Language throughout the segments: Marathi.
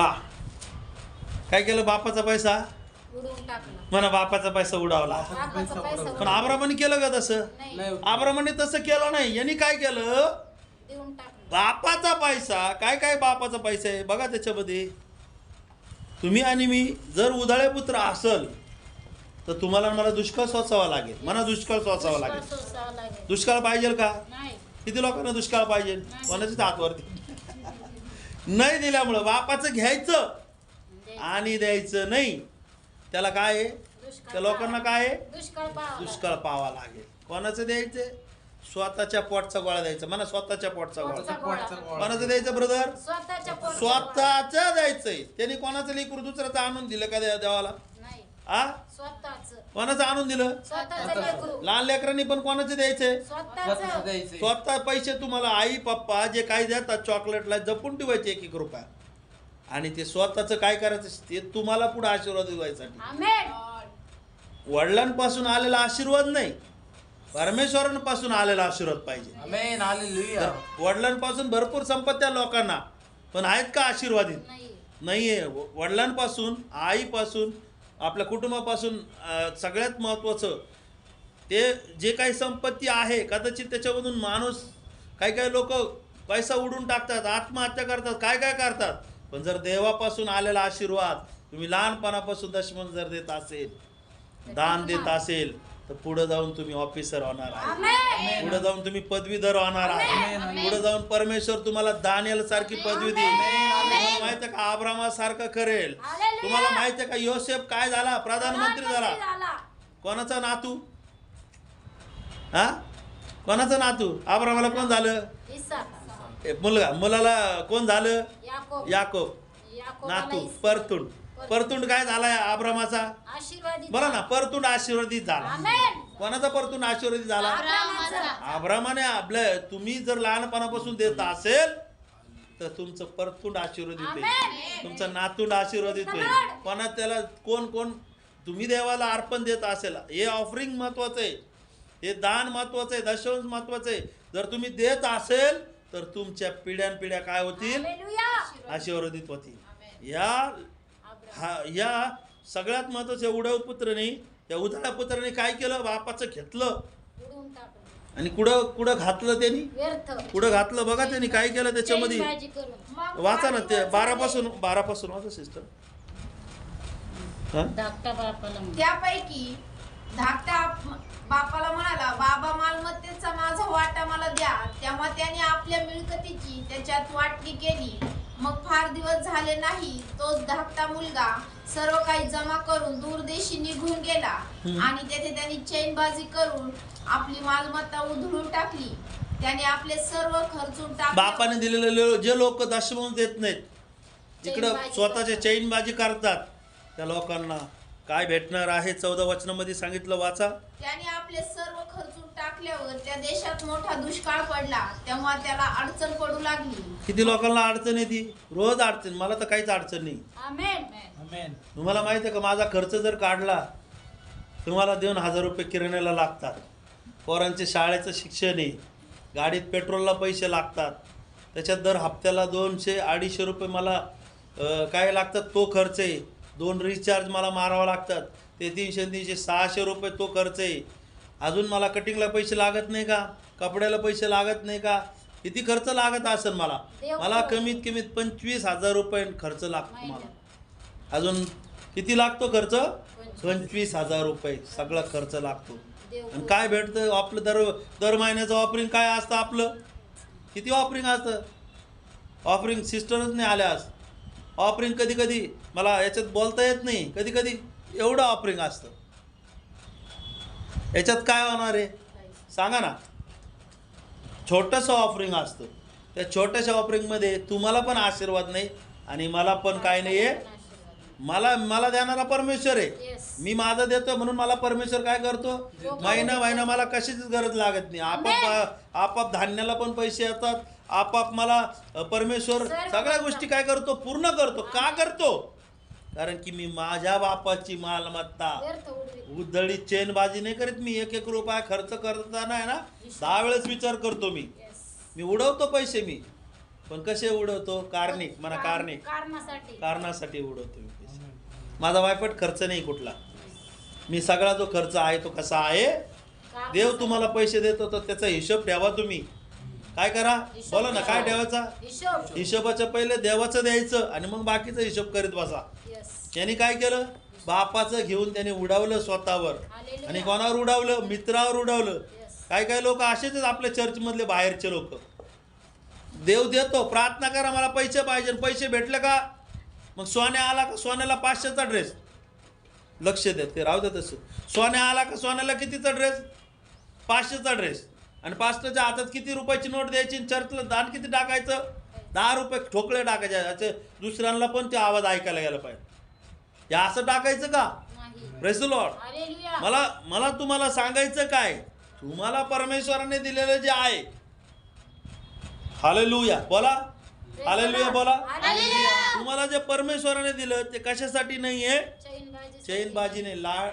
हा. काय केलं बापाचा पैसा? म्हणा बापाचा पैसा उडावला. बापाचा पैसा पण आब्रामाने केलं का तसं? आब्रामाने तसं केलं नाही. यांनी काय केलं? देऊन टाकलं. बापाचा पैसा. काय काय बापाचा पैसा आहे? बघा त्याच्यामध्ये. तुम्ही आणि मी जर उधाळे पुत्र असल तर तुम्हाला आणि मला दुष्काळ सोसावा लागेल. मला दुष्काळ सोसावा लागेल. दुष्काळ पाहिजे का? नाही. किती लोकांना दुष्काळ पाहिजे कोणाच्याच हातवरती? नाही दिल्यामुळं बापाचं घ्यायचं आणि द्यायचं नाही. त्याला काय आहे? दुष्काळ त्या लोकांना काय आहे? दुष्काळ पावा लागेल. कोणाचं द्यायचं? स्वतःच्या पोटचा गोळा द्यायचा. म्हणा स्वतःच्या पोटचा गोळा. पोटचा पोटचा गोळा. कोणाचं द्यायचं ब्रदर स्वतःच्या स्वतःचं द्यायचंय. त्यांनी कोणाचं लेकरू दुसऱ्याचं आणून दिलं का देवा- देवाला? आ? स्वतःच. कोणाचं आणून दिलं? लहान लेकरांनी पण कोणाचे द्यायचे. स्वतः पैसे तुम्हाला आई पप्पा जे काही देतात चॉकलेटला जपून ठेवायचे एक एक रुपया. आणि ते स्वतःचं काय करायचं? ते तुम्हाला पुढे आशीर्वाद द्यायसाठी आमेन. वडिलांपासून आलेला आशीर्वाद नाही. परमेश्वरांपासून आलेला आशीर्वाद पाहिजे. वडिलांपासून भरपूर संपत्त्या लोकांना. पण आहेत का आशीर्वादित? नाही नाहीये. वडिलांपासून आईपासून आपल्या कुटुंबापासून सगळ्यात महत्त्वाचं ते जे काही संपत्ती आहे कदाचित त्याच्यामधून माणूस काही काही लोक पैसा उडून टाकतात आत्महत्या करतात काय काय करतात. पण जर देवापासून आलेला आशीर्वाद तुम्ही लहानपणापासून दशमन जर देत असेल दान देत असेल तर पुढे जाऊन तुम्ही ऑफिसर होणार आहे. पुढे जाऊन तुम्ही पदवीधर होणार आहे. पुढे जाऊन परमेश्वर तुम्हाला दानियल सारखी पदवी देईल. माहिती आहे का आब्रामा सारखं करेल. तुम्हाला माहिती आहे का योसेफ काय झाला? प्रधानमंत्री झाला. कोणाचा नातू? हा? कोणाचा नातू? आब्रामाला कोण झालं? मुलगा. मुलाला कोण झालं? याकोब. नातू. परतुंड. परतुंड. काय झालाय आब्रामाचा? बोला ना परतुंड आशीर्वादित झाला. कोणाचा परतुंड आशीर्वादित झाला? आब्रामाने आपल्या तुम्ही जर लहानपणापासून देत असेल तर तुमचं परतुंड आशीर्वादित आमेन. होईल तुमचं नातुंड आशीर्वादित होईल Lord. कोणा त्याला कोण कोण? तुम्ही देवाला अर्पण देत असेल. हे ऑफरिंग महत्वाचं आहे. हे दान महत्वाचं आहे. दशवंश महत्वाचं आहे. जर तुम्ही देत असेल तर तुमच्या पिढ्यान पिढ्या काय होतील? आशीर्वादित होतील. या. हा या सगळ्यात महत्वाचं उडव पुत्राने त्या उधाळ्या पुत्राने काय केलं? बापाचं घेतलं. आणि कुठं कुठं घातलं त्यांनी? व्यर्थ. कुठं घातलं बघा त्यांनी काय केलं त्याच्यामध्ये? करून. वाचा ना ते बारापासून बारापासून वाचा सिस्टर हा? धाकटा बापाला म्हण. त्यापैकी धाकटा बापाला म्हणाला बाबा मालमत्तेचा माझा वाटा मला द्या. तेव्हा त्याने आपल्या मिळकतीची त्याच्यात वाटणी केली. मग फार दिवस झाले नाही तो धाकटा मुलगा सर्व काही जमा करून दूरदेशी निघून गेला. आणि तेथे त्यांनी चैनबाजी करून आपली मालमत्ता उधळून टाकली. त्याने आपले सर्व खर्चून टाकले. बापाने दिलेले लो- जे लोक दशमून देत नाहीत इकडं चैनबाजी स्वतःचे करतात. चैनबाजी करतात. त्या लोकांना काय भेटणार आहे चौदा वचनामध्ये सांगितलं वाचा. त्याने आपले सर्व खर्चून टाकल्यावर त्या देशात मोठा दुष्काळ पडला तेव्हा त्याला अडचण पडू लागली. किती लोकांना अडचण येते रोज अडचण मला तर काहीच अडचण नाही. आमेन. आमेन. तुम्हाला माहिती आहे का माझा खर्च जर काढला तुम्हाला दोन हजार रुपये किराण्याला लागतात. पोरांचे शाळेचं शिक्षण आहे गाडीत पेट्रोलला पैसे लागतात. त्याच्यात दर हप्त्याला दोनशे अडीचशे रुपये मला अं, काय लागतात तो खर्च आहे. दोन रिचार्ज मला मारावं लागतात. ते तीनशे तीनशे सहाशे रुपये तो खर्च आहे. अजून मला कटिंगला पैसे लागत नाही का? कपड्याला पैसे लागत नाही का? किती खर्च लागत असेल मला? मला. कमीत कमीत पंचवीस हजार रुपये खर्च लागतो मला. अजून किती लागतो खर्च? पंचवीस. हजार रुपये सगळा खर्च लागतो. आणि काय भेटतं? आपलं दर दर महिन्याचं ऑफरिंग काय असतं आपलं? किती ऑफरिंग असतं? ऑफरिंग सिस्टरच नाही आल्यास ऑफरिंग कधी कधी मला याच्यात बोलता येत नाही. कधी कधी एवढं ऑफरिंग असतं. याच्यात काय होणार आहे? सांगा ना. छोटंसं ऑफरिंग असतं. त्या छोट्याशा ऑफरिंगमध्ये तुम्हाला पण आशीर्वाद नाही आणि मला पण काय नाही आहे? मला मला देणारा परमेश्वर आहे. मी माझं देतो म्हणून मला परमेश्वर काय करतो? महिना महिना मला कशाचीच गरज लागत नाही. आपाप आपाप धान्याला पण पैसे येतात. आपाप मला परमेश्वर सगळ्या. गोष्टी काय करतो? पूर्ण करतो. का करतो? कारण की मी माझ्या बापाची मालमत्ता. उधळी चेनबाजी नाही करीत मी. एक एक रुपया खर्च करताना आहे ना? दहा वेळेस विचार करतो मी. मी उडवतो पैसे मी. पण कसे उडवतो? कार्निक म्हणा कार्निक. कारणासाठी. उडवतो मी पैसे. माझा वायपट खर्च नाही कुठला. मी सगळा जो खर्च आहे तो कसा आहे? देव तुम्हाला पैसे देतो तर त्याचा हिशोब ठेवा तुम्ही. काय करा? बोला ना काय ठेवायचा? हिशोब. हिशोबाच्या पहिले देवाचं द्यायचं आणि मग बाकीचा हिशोब करीत बसा. त्यांनी काय केलं? बापाचं घेऊन त्याने उडावलं स्वतःवर. आणि कोणावर उडावलं? मित्रावर उडावलं. काय काय लोक? असेच आपल्या चर्चमधले बाहेरचे लोक. देव देतो प्रार्थना करा मला पैसे पाहिजे. पैसे भेटले का? मग सोन्या आला का? सोन्याला पाचशेचा ड्रेस लक्ष द्या ते राहू द्या तसं. सोन्या आला का? सोन्याला कितीचा ड्रेस पाचशेचा ड्रेस आणि पाचशेच्या हातात किती रुपयाची नोट द्यायची चर्चला दान किती टाकायचं? दहा रुपये ठोकळे टाकायचे. याचे दुसऱ्यांना पण ते आवाज ऐकायला गेला पाहिजे. हे असं टाकायचं का? नाही. प्रेस लॉर्ड हालेलुया मला मला तुम्हाला सांगायचं काय? तुम्हाला परमेश्वराने दिलेलं जे आहे. हालेलुया बोला. हालेलुया बोला. हालेलुया. तुम्हाला जे परमेश्वराने दिलं ते कशासाठी नाही आहे चैन बाजी चैन बाजीने लाळ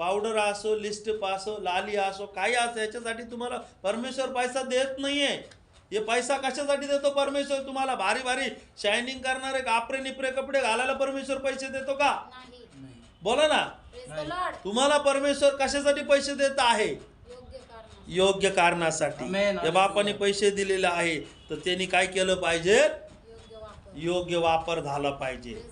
पावडर असो लिस्ट असो लाली असो काही असो याच्यासाठी तुम्हाला परमेश्वर पैसा देत नाहीये. हे पैसा कशासाठी देतो परमेश्वर? तुम्हाला भारी भारी शायनिंग करणारे कापरे निपरे कपडे घालायला परमेश्वर पैसे देतो का? नाही. बोला ना. तुम्हाला परमेश्वर कशासाठी पैसे देत आहे? योग्य कारण योग्य कारणासाठी. त्या बापाने पैसे दिलेले आहे तर त्यांनी काय केलं पाहिजे? योग्य वापर. योग्य वापर झाला पाहिजे.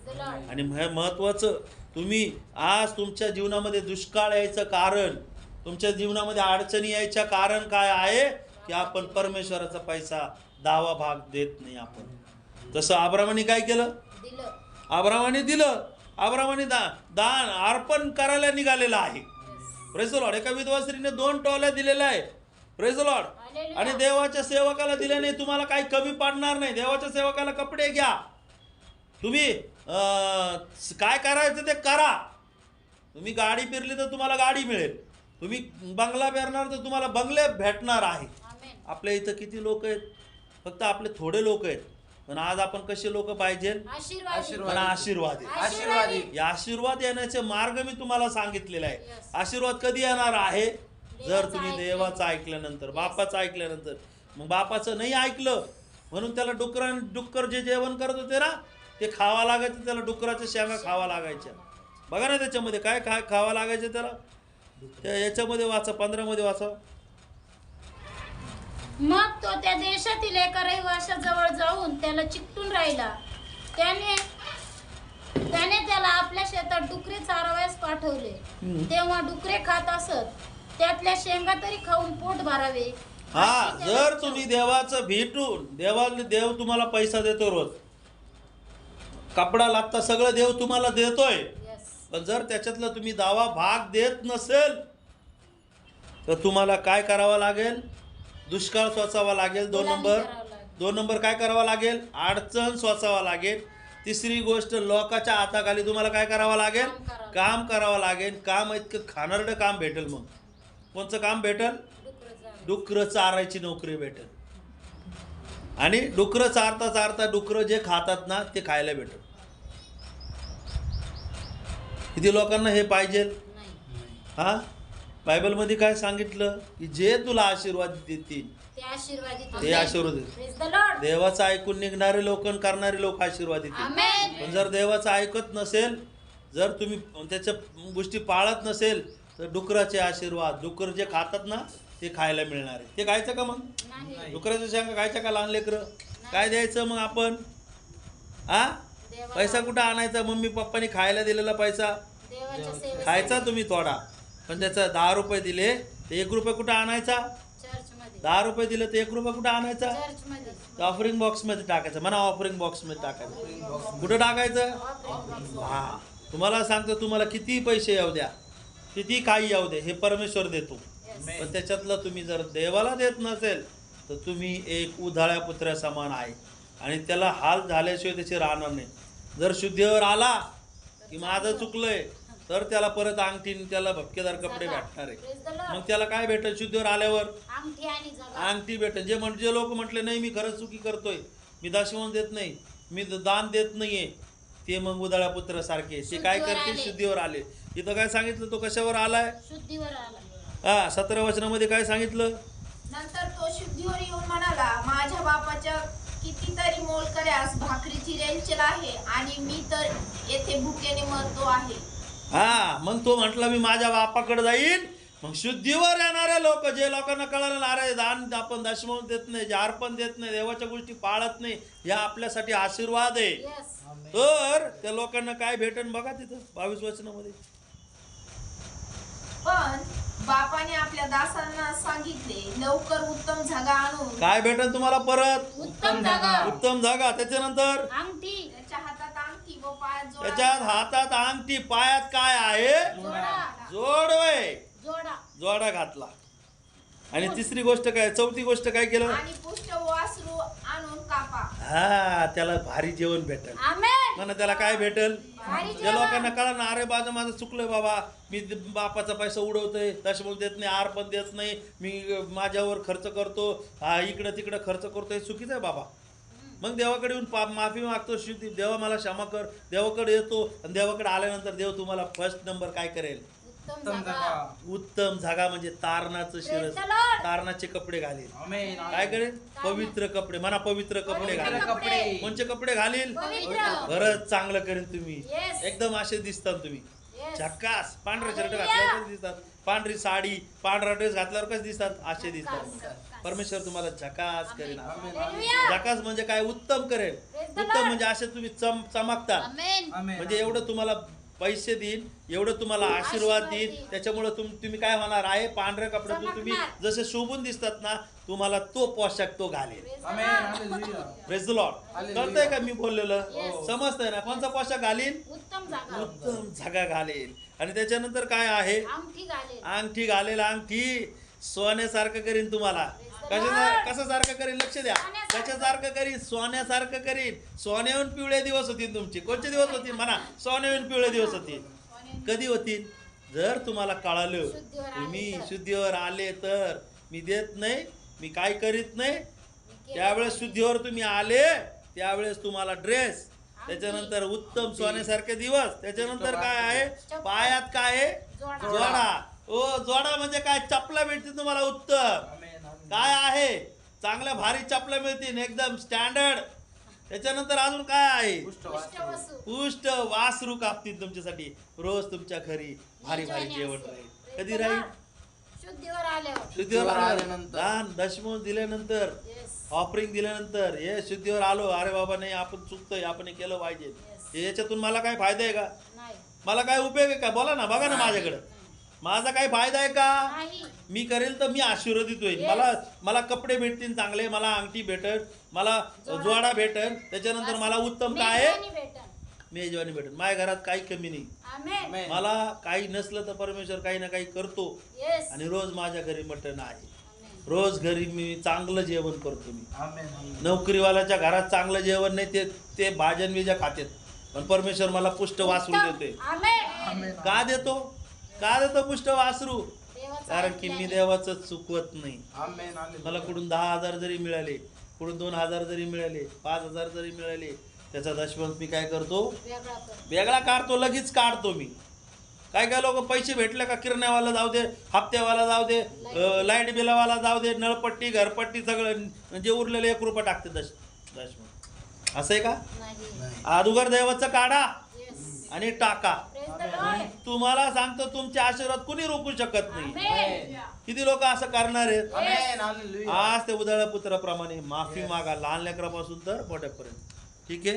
आणि मह- महत्वाचं तुम्ही आज तुमच्या जीवनामध्ये दुष्काळ यायचं कारण तुमच्या जीवनामध्ये अडचणी यायच्या कारण काय आहे की आपण परमेश्वराचा पैसा दावा भाग देत नाही आपण. तसं आब्रामाने काय केलं? आब्रामाने दिलं. आब्रामाने दा दान अर्पण करायला निघालेलं आहे. Yes. प्रेझ लॉर्ड एका विधवा स्त्रीने दोन टोल्या दिलेल्या आहे प्रेझ लॉर्ड Hallelujah. आणि देवाच्या सेवकाला दिल्याने तुम्हाला काही कमी पडणार नाही. देवाच्या सेवकाला कपडे घ्या. तुम्ही काय करायचं ते करा. तुम्ही गाडी फिरली तर तुम्हाला गाडी मिळेल. तुम्ही बंगला पेरणार तर तुम्हाला बंगले भेटणार आहे. आपल्या इथं किती लोक आहेत? फक्त आपले थोडे लोक आहेत. पण आज आपण कसे लोक पाहिजे? आशीर्वाद. आशीर्वाद. पण आशीर्वाद. आहे आशीर्वादी. या आशीर्वाद येण्याचे मार्ग मी तुम्हाला सांगितलेले आहे. आशीर्वाद कधी येणार आहे? जर तुम्ही. देवाचं ऐकल्यानंतर बापाचं ऐकल्यानंतर. मग बापाचं नाही ऐकलं म्हणून त्याला डुकरा डुक्कर जे जेवण करत होते ना ते खावा लागायचं त्याला डुकराच्या शेंगा खावा लागायच्या. बघा ना त्याच्यामध्ये काय काय खावा लागायचं त्याला? त्या याच्यामध्ये वाचा पंधरामध्ये वाचा. मग तो त्या देशातील एका रहिवाशाजवळ जाऊन त्याला चिकटून राहिला. त्याने त्याने त्याला आपल्या शेतात डुकरे चारवायस पाठवले. तेव्हा डुकरे खात असत. त्यातल्या शेंगा तरी खाऊन पोट भरावे. हा जर तुम्ही देवाचं भेटून देवाला देव तुम्हाला पैसा देतो रोज. कपडा लागता सगळं देव तुम्हाला देतोय. पण जर त्याच्यातला तुम्ही दावा भाग देत नसेल तर तुम्हाला काय करावं लागेल? दुष्काळ सोचावा लागेल दोन नंबर. दोन नंबर काय करावं लागेल? अडचण सोचावा लागेल. तिसरी गोष्ट लोकाच्या हाताखाली तुम्हाला काय करावं लागेल? काम करावं. लागेल. काम इतकं खाणारडं काम भेटेल मग. कोणचं काम भेटेल. डुकरं चारायची नोकरी भेटेल. आणि डुकरं चारता चारता डुकरं जे खातात ना ते खायला भेटेल. किती लोकांना हे पाहिजे? हा? बायबलमध्ये काय सांगितलं? की जे तुला आशीर्वाद देतील ते आशीर्वाद देतील. देवाचं ऐकून निघणारे लोक करणारे लोक आशीर्वाद देतील. पण जर देवाचं ऐकत नसेल जर तुम्ही त्याच्या गोष्टी पाळत नसेल तर डुकराचे आशीर्वाद डुकर जे खातात ना ते खायला मिळणार आहे. ते खायचं का मग? डुकराच्या शेंगा खायच्या का लहान लेकरं? काय द्यायचं मग आपण? आ? देवाला- पैसा कुठं आणायचा? मम्मी पप्पानी खायला दिलेला पैसा. खायचा तुम्ही थोडा. पण त्याचा दहा रुपये दिले तर एक रुपये कुठं आणायचा? चर्चमध्ये. दहा रुपये दिले तर एक रुपये कुठं आणायचा? चर्चमध्ये. ऑफरिंग बॉक्समध्ये टाकायचं. म्हणा ऑफरिंग बॉक्समध्ये टाकायचं. कुठं टाकायचं? हा. तुम्हाला सांगतो तुम्हाला किती पैसे येऊ द्या. किती काही येऊ द्या हे परमेश्वर देतो. पण त्याच्यातलं तुम्ही जर देवाला देत नसेल तर तुम्ही एक उधाळ्या पुत्र्या समान आहे. आणि त्याला हाल झाल्याशिवाय त्याचे राहणार नाही. जर शुद्धीवर आला की माझं चुकलंय तर त्याला परत अंगठीन त्याला भपकेदार कपडे भेटणार आहे. मग त्याला काय भेटेल शुद्धीवर आल्यावर? अंगठी आणि जगा. अंगठी भेटेल. जे म्हणजे लोक म्हटले नाही मी खरंच चुकी करतोय. मी दाशिवण देत नाही. मी दान देत नाहीये. ते मग उदाळ्या पुत्र सारखे ते काय करते. शुद्धीवर आले. इथं काय सांगितलं? तो कशावर आलाय? शुद्धीवर आला. हा सतरा वचनामध्ये काय सांगितलं? नंतर तो शुद्धीवर येऊन म्हणाला माझ्या बापाच्या तरी मोलकऱ्यास भाकरीची रेलचेल आहे आणि मी तर येथे भुकेने मरतो आहे. हा मग तो म्हटला मी माझ्या बापाकडे जाईन. मग शुद्धीवर येणारे लोक जे लोकांना कळलं अरे दान आपण दशमून देत नाही जे अर्पण देत नाही देवाच्या गोष्टी पाळत नाही या आपल्यासाठी आशीर्वाद आहे. येस तर त्या लोकांना काय भेटन बघा तिथं बावीस वचनामध्ये. पण बापाने आपल्या दासांना सांगितले लवकर उत्तम झगा आणून. काय भेटन तुम्हाला परत? उत्तम जागा. उत्तम जागा. त्याच्यानंतर? अंगठी. त्याच्या हातात अंगठी व पायात जोडा. त्याच्यात हातात अंगठी पायात काय आहे? जोडा. जोडवय जोडा. जोडा घातला. आणि तिसरी गोष्ट काय? चौथी गोष्ट काय केलं? आणि पुष्ट वासरू आणून कापा. हा त्याला भारी जेवण भेटल. आमेन. म्हणा त्याला काय भेटल? भारी ज्या लोकांना कळा ना अरे बाजा माझं चुकलंय बाबा. मी द- बापाचा पैसा उडवतोय. दशमूल देत नाही आर पण देत नाही. मी अ, माझ्यावर खर्च करतो. हा इकडं तिकडं खर्च करतो. हे चुकीचं आहे बाबा. मग देवाकडे येऊन पा माफी मागतो. शुद्धी देवा मला क्षमा कर. देवाकडे येतो आणि देवाकडे आल्यानंतर देव तुम्हाला फर्स्ट नंबर काय करेल? उत्तम जागा. उत्तम जागा म्हणजे तारणाचं शिरस. तारणाचे कपडे घालील. आमेन काय करेल? पवित्र कपडे म्हणा पवित्र कपडे पवित्र घालील. कपडे. कोणचे कपडे घालील? पवित्र. बरंच चांगलं करेल तुम्ही. Yes. एकदम असे दिसतात तुम्ही. Yes. झक्कास पांढरा शर्ट. घातल्यावर कसे दिसतात? पांढरी साडी पांढरा ड्रेस घातल्यावर कसे दिसतात? असे दिसतात. झकास. परमेश्वर तुम्हाला झकास करेल. Hallelujah. झकास म्हणजे काय? उत्तम करेल. Praise the उत्तम Lord. म्हणजे असे तुम्ही चम चमकता. आमेन आमेन म्हणजे एवढं तुम्हाला पैसे देईन एवढं तुम्हाला आशीर्वाद आशीर्वाद देईन. त्याच्यामुळे तुम तुम्ही काय होणार आहे पांढऱ्या कपड्यातून तुम्ही. जसे शोभून दिसतात ना तुम्हाला तो पोशाख तो घालेल. Lord Hallelujah. कळतंय का मी बोललेलं. समजतंय ना? कोणचा पोशाख घालीन? उत्तम जागा. उत्तम झगा घालेल. आणि त्याच्यानंतर काय आहे? अंगठी घालेल. अंगठी घालेल अंगठी. सोन्यासारखं करीन तुम्हाला. कशा. कसं सारखं करीन? लक्ष द्या. कशासारखं करीन? सोन्यासारखं करीन. सोन्याहून पिवळे दिवस होतील तुमचे. कोणते दिवस होतील? म्हणा. सोन्याहून पिवळे दिवस होतील. कधी होतील? जर तुम्हाला कळालं तुम्ही. शुद्धीवर आले तर. मी देत नाही मी काय करीत नाही. त्यावेळेस. शुद्धीवर तुम्ही आले त्यावेळेस तुम्हाला ड्रेस त्याच्यानंतर उत्तम सोन्यासारखे दिवस. त्याच्यानंतर काय आहे? पायात काय आहे? जोडा. जोडा. ओ जोडा म्हणजे काय? चपला भेटते तुम्हाला उत्तम. काय आहे? चांगल्या भारी चपला मिळतील एकदम स्टँडर्ड त्याच्यानंतर अजून काय आहे? पुष्ट पुष्ट वासरू. कापतील तुमच्यासाठी. रोज तुमच्या घरी भारी भारी जेवण. राहील. कधी राहील. शुद्धीवर. दान दशमून दिल्यानंतर. येस ऑफरिंग दिल्यानंतर. हे शुद्धीवर आलो. अरे बाबा नाही आपण चुकतोय. आपण हे केलं पाहिजे. हे याच्यातून मला काय फायदा आहे का? नाही. मला काय उपयोग आहे का? बोला ना बघा ना माझ्याकडे. माझा काय फायदा आहे का? नाही. मी करेल तर मी आशीर्वादित होईल Yes. मला मला कपडे भेटतील चांगले मला अंगठी भेटल मला जोडा. भेटल त्याच्यानंतर मला उत्तम काय आहे? मेजवानी भेटन मेजवानी भेटेल. माझ्या घरात काही कमी नाही. आमेन. मला काही नसलं तर परमेश्वर काही ना काही करतो. येस आणि रोज माझ्या घरी मटण आहे. रोज घरी मी चांगलं जेवण करतो मी. आमेन आमेन नोकरीवाल्याच्या घरात चांगलं जेवण नाही ते ते भाजन बिजा खातेत. पण परमेश्वर मला पुष्ट उत्तम. देते. आमेन आमेन का देतो? का देतो पुष्ट वासरू. कारण की मी. देवाचं चुकवत नाही. मला कुठून दहा हजार जरी मिळाले कुठून दोन हजार जरी मिळाले पाच हजार जरी मिळाले त्याचा दशवंत मी काय करतो? वेगळा काढतो लगेच काढतो मी. काय काय लोक पैसे भेटले का किराण्यावाला जाऊ दे हप्त्यावाला जाऊ दे लाइट बिलावाला जाऊ दे नळपट्टी घरपट्टी सगळं जे उरलेले एक रुपये टाकते दश दशवंत. असं आहे का? नाही. अदुगर दैवाचं काढा आणि टाका. तुम्हाला सांगतो तुमचे आशीर्वाद कुणी रोखू शकत नाही. किती लोक असं करणार आहेत? आज ते उदाळ पुत्राप्रमाणे माफी मागा लहान लेकरापासून तर मोठ्यापर्यंत. ठीक आहे?